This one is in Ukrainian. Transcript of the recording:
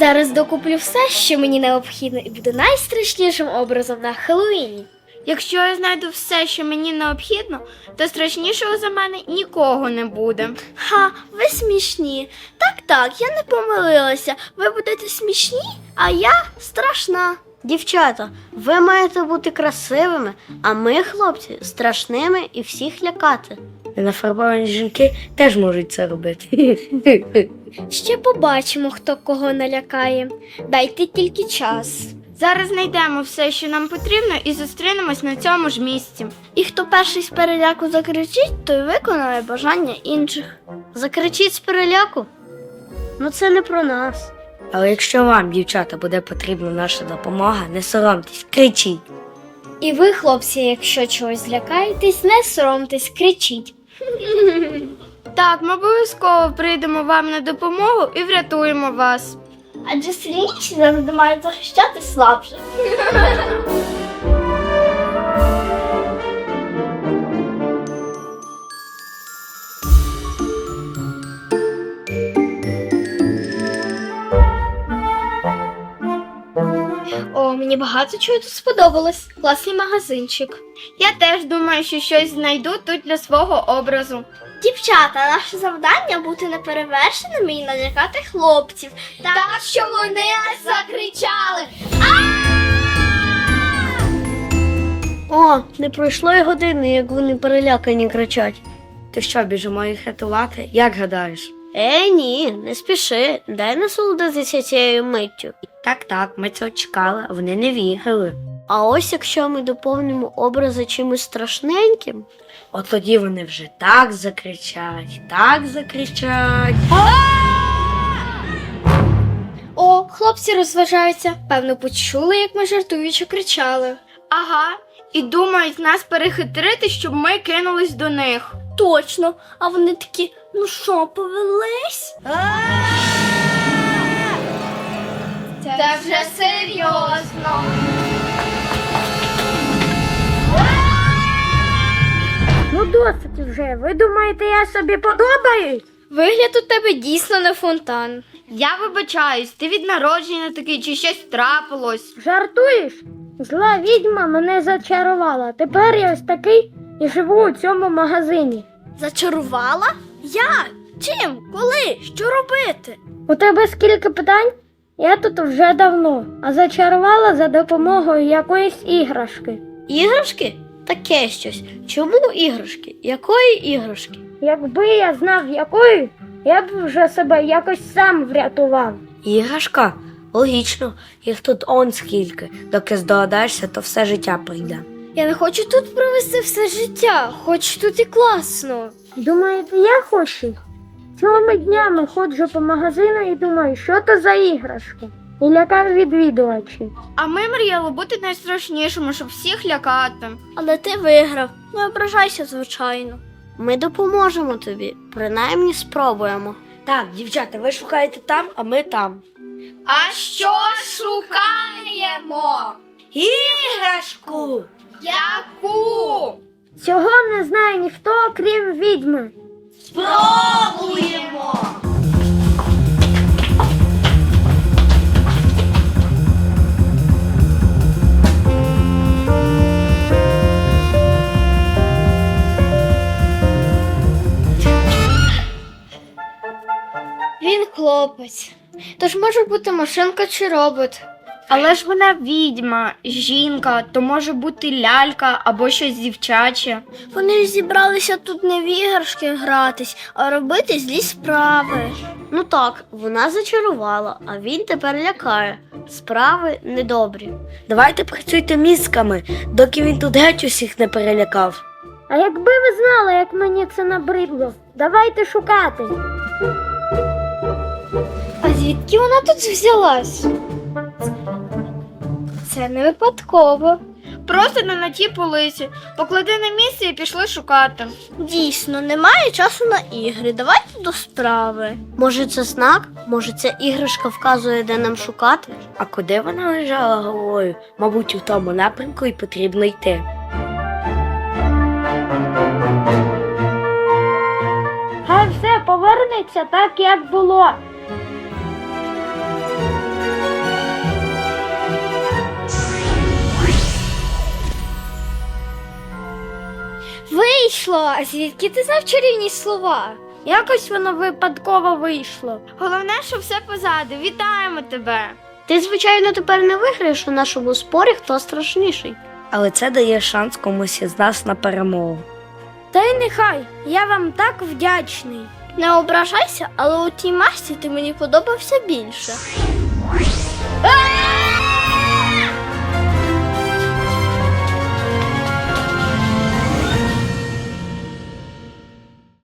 Зараз докуплю все, що мені необхідно, і буду найстрашнішим образом на Хеллоуіні. Якщо я знайду все, що мені необхідно, то страшнішого за мене нікого не буде. Ха, ви смішні. Так, так, я не помилилася. Ви будете смішні, а я страшна. Дівчата, ви маєте бути красивими, а ми, хлопці, страшними і всіх лякати. Ненафарбовані жінки теж можуть це робити. Ще побачимо, хто кого налякає. Дайте тільки час. Зараз знайдемо все, що нам потрібно, і зустрінемось на цьому ж місці. І хто перший з переляку закричить, той виконає бажання інших. Закричіть з переляку. Ну це не про нас. Але якщо вам, дівчата, буде потрібна наша допомога, не соромтесь, кричіть. І ви, хлопці, якщо чогось злякаєтесь, не соромтесь, кричіть. Так, ми обов'язково прийдемо вам на допомогу і врятуємо вас. Адже сильніші завжди мають захищати слабших. мені багато чого тут сподобалось. Класний магазинчик. Я теж думаю, що щось знайду тут для свого образу. Дівчата, наше завдання бути неперевершеними і налякати хлопців. Так, що вони закричали. О, не пройшло й години, як вони перелякані кричать. Ти що, біжимо їх рятувати? Як гадаєш? Е, ні, не спіши, дай насолодитися цією миттю. Так, так, ми цього чекали, вони не вірили. А ось якщо ми доповнимо образи чимось страшненьким, От тоді вони вже так закричать, так закричать. О, хлопці розважаються. Певно, почули, як ми жартуючи кричали. Ага, і думають нас перехитрити, щоб ми кинулись до них. Точно, а вони такі, ну що, повелись? Це вже серйозно. Ну досить вже. Ви думаєте, я собі подобаюсь? Вигляд у тебе дійсно не фонтан. Я вибачаюсь, ти від народження такий чи щось трапилось. Жартуєш? Зла відьма мене зачарувала. Тепер я ось такий і живу у цьому магазині. Зачарувала? Як? Чим? Коли? Що робити? У тебе скільки питань? Я тут вже давно, а зачарувала за допомогою якоїсь іграшки. Іграшки? Таке щось. Чому іграшки? Якої іграшки? Якби я знав якої, я б вже себе якось сам врятував. Іграшка? Логічно, їх тут он скільки. Доки здогадаєшся, то все життя прийде. Я не хочу тут провести все життя, хоч тут і класно. Думаєте, я хочу? Цілими днями ходжу по магазину і думаю, що то за іграшки. І лякаю відвідувачів. А ми мріяли бути найстрашнішими, щоб всіх лякати. Але ти виграв. Не ображайся, звичайно. Ми допоможемо тобі, принаймні спробуємо. Так, дівчата, ви шукаєте там, а ми там. А що шукаємо? Іграшку! Яку? Цього не знає ніхто, крім відьми. Спробуємо! Він хлопець. Тож може бути машинка чи робот. Але ж вона відьма, жінка, то може бути лялька або щось дівчаче. Вони ж зібралися тут не в іграшки гратись, а робити злі справи. Ну так, вона зачарувала, а він тепер лякає. Справи недобрі. Давайте працюйте мізками, доки він тут геть усіх не перелякав. А якби ви знали, як мені це набридло, давайте шукати. А звідки вона тут взялась? Це не випадково. Просто не на тій полиці. Поклади на місце і пішли шукати. Дійсно, немає часу на ігри. Давайте до справи. Може, це знак? Може, ця іграшка вказує, де нам шукати? А куди вона лежала головою? Мабуть, у тому напрямку і потрібно йти. Хай все повернеться так, як було. Вийшло. А звідки ти знав чарівні слова? Якось воно випадково вийшло. Головне, що все позаду. Вітаємо тебе. Ти, звичайно, тепер не виграєш у нашому спорі, хто страшніший. Але це дає шанс комусь із нас на перемогу. Та й нехай, я вам так вдячний. Не ображайся, але у тій масці ти мені подобався більше. А!